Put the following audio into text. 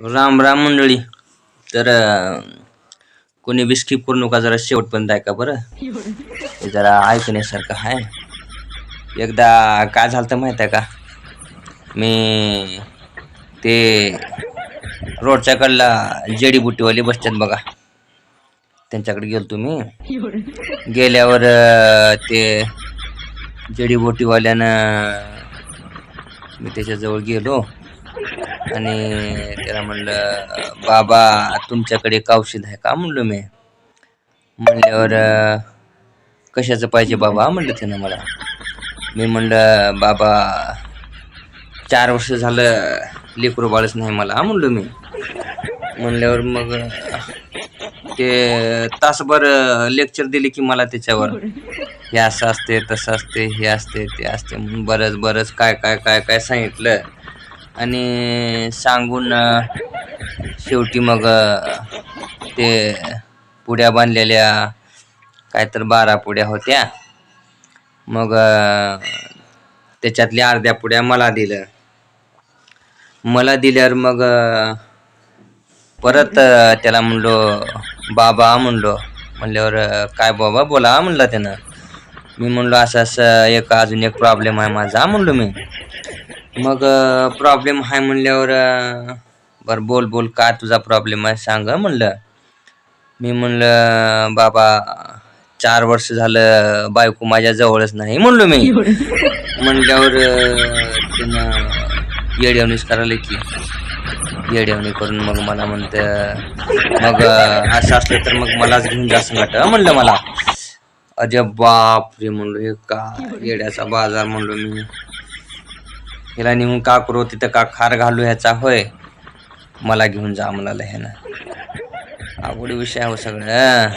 राम राम मंडळी. तर कोणी बी स्किप करू नका जरा शेवटपर्यंत ऐका बरं. जरा ऐकण्यासारखं आहे. एकदा काय झालं तर माहीत आहे का? मी ते रोडच्या कडला जडीबुटीवाले बसतात बघा. त्यांच्याकडे गेलो तुम्ही गेल्यावर ते जडीबुटीवाल्यानं मी त्याच्याजवळ गेलो. आणि त्याला म्हणलं बाबा तुमच्याकडे एक औषध आहे का? म्हणलो मी. म्हणल्यावर कशाचं पाहिजे बाबा? म्हणलं त्यानं मला. मी म्हणलं बाबा चार वर्ष झालं लेकरू बाळच नाही मला म्हणलो मी. म्हणल्यावर मग ते तासभर लेक्चर दिले की मला त्याच्यावर. हे असं असते तसं असते हे असते ते असते म्हणून बरंच बरंच काय काय काय काय सांगितलं. आणि सांगून शेवटी मग ते पुड्या बांधलेल्या काय तर बारा पुड्या होत्या. मग त्याच्यातल्या अर्ध्या पुड्या मला दिलं. मला दिल्यावर मग परत त्याला म्हणलो बाबा म्हणलो. म्हणल्यावर काय बाबा? बोला म्हणला त्यानं. मी म्हणलो असं असं एक अजून एक प्रॉब्लेम आहे माझा म्हणलो मी. मग प्रॉब्लेम आहे म्हणल्यावर बरं बोल बोल. काय तुझा प्रॉब्लेम आहे? सांग म्हणलं. मी म्हणलं बाबा चार वर्ष झालं बायको माझ्या जवळच नाही म्हणलो मी. म्हणल्यावर तिनं त्यानं येड्यावणीच करायला की येड्यावणी करून मग मला म्हणतं मग असं असलं तर मग मलाच घेऊन जास्त वाटतं म्हणलं मला. अजब बाप रे म्हणलो हे का येड्याचा बाजार म्हणलो मी. हिला नेऊन का करू? तिथं का खार घालू ह्याचा? होय. मला घेऊन जा म्हणाला ह्यानं आवडी विषय आहे हो सगळं.